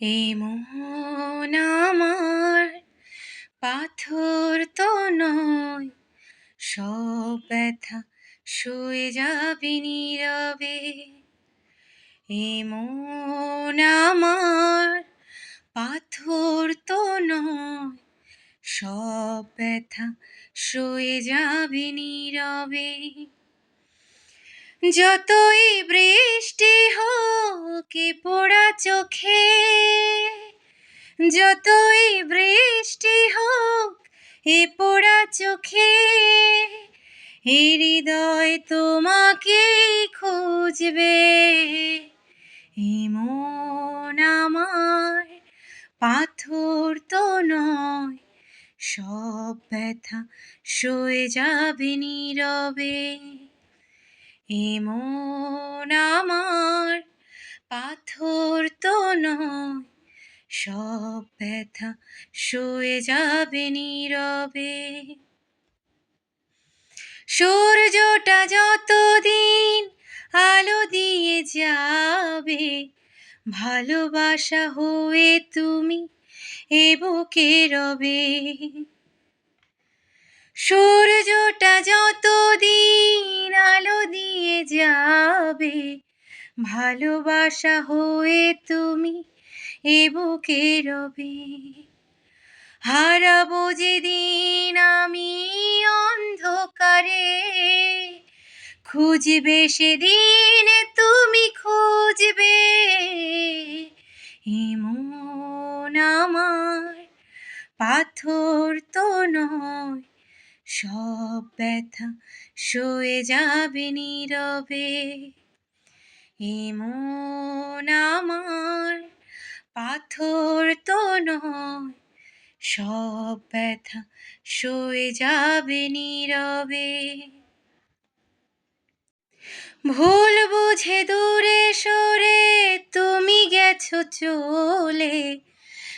এমন আমার, পাথর তো নয়, সব ব্যথা শুয়ে যাবে নীরবে। এমন আমার, পাথর তো নয়, সব ব্যথা শুয়ে যাবে নীরবে। যতই বৃষ্টি হোক পোড়া চোখে, যতই বৃষ্টি হোক এ পোড়া চোখে, এ হৃদয় তোমাকে খুঁজবে। এমন আমার পাথর তো নয়, সব ব্যথা সয়ে যাবে নীরবে। এমন আমার, পাথর তো নয়, সব ব্যথা সয়ে যাবে নীরবে। সূর্যটা যতদিন আলো দিয়ে যাবে, ভালোবাসা হয়ে তুমি এ বুকে রবে। সূর্যটা দিয়ে যাবে। ভালোবাসা হয়ে তুমি এ বুকে রবে। হারাবো যেদিন আমি অন্ধকারে। খুঁজবে সেদিন তুমি খুঁজবে। এমন আমার পাথর তো নয় সব ব্যথা সয়ে যাবে নীরবে। এমন আমার পাথর তো নয়, সব ব্যথা সয়ে যাবে নীরবে। ভুল বুঝে দূরে সরে তুমি গেছো চলে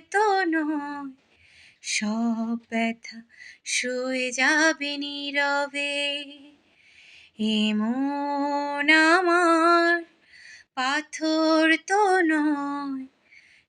তো নয়। সব ব্যথা সয়ে যাবে নীরবে। এমন আমার, পাথর তো নয়।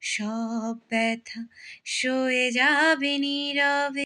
সব ব্যথা সয়ে যাবে নীরবে।